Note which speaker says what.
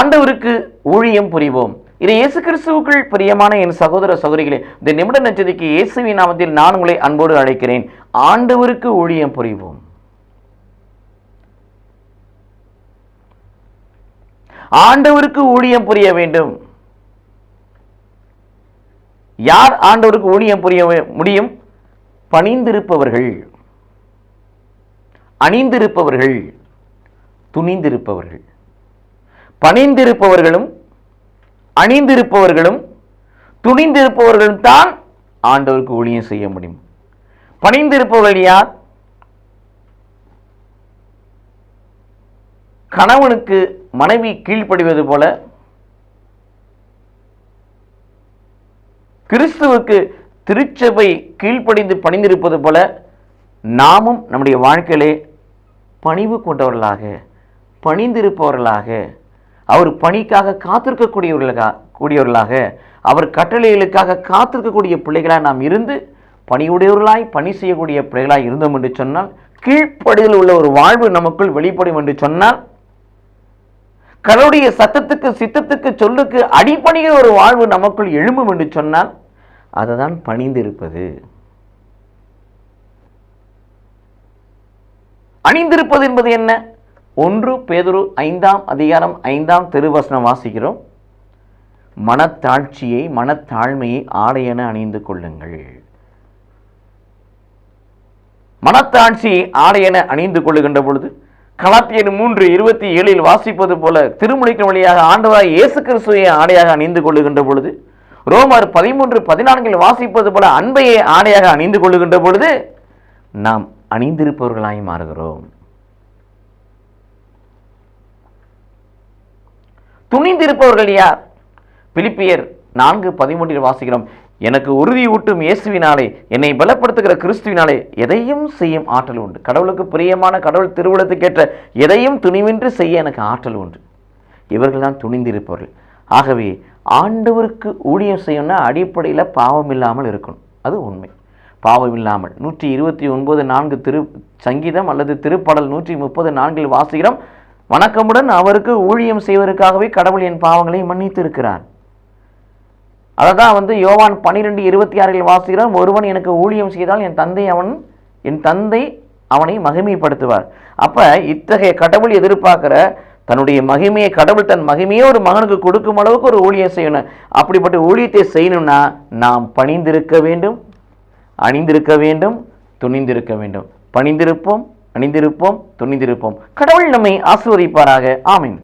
Speaker 1: ஆண்டவருக்கு ஊழியம் புரிவோம். இது இயேசு கிறிஸ்துவுக்குள் பிரியமான என் சகோதர சகோதரிகளே இந்த நிமிட நச்சதிக்கு இயேசுவின் நாமத்தில் நான் உங்களை அன்போடு அழைக்கிறேன். ஆண்டவருக்கு ஊழியம் புரிவோம். ஆண்டவருக்கு ஊழியம் புரிய வேண்டும். யார் ஆண்டவருக்கு ஊழியம் புரிய முடியும்? பணிந்திருப்பவர்கள். அணிந்திருப்பவர்கள். துணிந்திருப்பவர்கள். பணிந்திருப்பவர்களும் அணிந்திருப்பவர்களும் துணிந்திருப்பவர்களும் தான் ஆண்டவருக்கு ஊழியம் செய்ய முடியும். பணிந்திருப்பவர்கள் யார்? கணவனுக்கு மனைவி கீழ்ப்படிவது போல கிறிஸ்துவுக்கு திருச்சபை கீழ்ப்படிந்து பணிந்திருப்பது போல நாமும் நம்முடைய வாழ்க்கையிலே பணிவு கொண்டவர்களாக பணிந்திருப்பவர்களாக அவர் பணிக்காக காத்திருக்கக்கூடியவர்களாக கூடியவர்களாக அவர் கட்டளைகளுக்காக காத்திருக்கக்கூடிய பிள்ளைகளாக நாம் இருந்து பணியுடையவர்களாய் பணி செய்யக்கூடிய பிள்ளைகளாய் இருந்தோம் என்று சொன்னால் கீழ்ப்படிதல் உள்ள ஒரு வாழ்வு நமக்குள் வெளிப்படும் என்று சொன்னால் கடவுளுடைய சத்தத்துக்கு சித்தத்துக்கு சொல்லுக்கு அடிப்பணிகிற ஒரு வாழ்வு நமக்குள் எழும்பும் என்று சொன்னால் அதுதான் பணிந்திருப்பது. அணிந்திருப்பது என்பது என்ன? ஒன்று பேதுரு ஐந்தாம் அதிகாரம் ஐந்தாம் திருவசனம் வாசிக்கிறோம். மனத்தாழ்ச்சியை மனத்தாழ்மையை ஆடையென அணிந்து கொள்ளுங்கள். மனத்தாட்சி ஆடையென அணிந்து கொள்ளுகின்ற பொழுது கலாத்தியர் மூன்று இருபத்தி ஏழில் வாசிப்பது போல திருமுனைக்கு வழியாக ஆண்டவராய் இயேசு கிறிஸ்துவை ஆடையாக அணிந்து கொள்ளுகின்ற பொழுது ரோமர் பதிமூன்று பதினான்கில் வாசிப்பது போல அன்பையை ஆடையாக அணிந்து கொள்ளுகின்ற பொழுது நாம் அணிந்திருப்பவர்களாய் மாறுகிறோம். துணிந்திருப்பவர்கள் யார்? பிலிப்பியர் நான்கு பதிமூன்றில் வாசிக்கிறோம். எனக்கு உறுதி ஊட்டும் இயேசுவினாலே என்னை பலப்படுத்துகிற கிறிஸ்துவினாலே எதையும் செய்யும் ஆற்றல் உண்டு. கடவுளுக்கு பிரியமான கடவுள் திருவுளத்துக்கேற்ற எதையும் துணிவின்றி செய்ய எனக்கு ஆற்றல் உண்டு. இவர்கள் தான் துணிந்திருப்பவர்கள். ஆகவே ஆண்டவருக்கு ஊழியம் செய்யணும்னா அடிப்படையில் பாவம் இல்லாமல் இருக்கணும். அது உண்மை. பாவம் இல்லாமல் நூற்றி இருபத்தி ஒன்பது நான்கு திரு சங்கீதம் அல்லது திருப்பாடல் நூற்றி முப்பது நான்கில் வாசிக்கிறோம். வணக்கமுடன் அவருக்கு ஊழியம் செய்வதற்காகவே கடவுள் என் பாவங்களை மன்னித்து இருக்கிறார் அதை தான் வந்து யோவான் பன்னிரெண்டு இருபத்தி ஆறில் வாசிக்கிறோம் ஒருவன் எனக்கு ஊழியம் செய்தால் என் தந்தை அவன் என் தந்தை அவனை மகிமைப்படுத்துவார். அப்போ இத்தகைய கடவுள் எதிர்பார்க்கிற தன்னுடைய மகிமையை கடவுள் தன் மகிமையை ஒரு மகனுக்கு கொடுக்கும் அளவுக்கு ஒரு ஊழியம் செய்யணும். அப்படிப்பட்ட ஊழியத்தை செய்யணும்னா நாம் பணிந்திருக்க வேண்டும் அணிந்திருக்க வேண்டும் துணிந்திருக்க வேண்டும். பணிந்திருப்போம் அணிந்திருப்போம் துணிந்திருப்போம். கடவுள் நம்மை ஆசீர்வதிப்பாராக. ஆமீன்.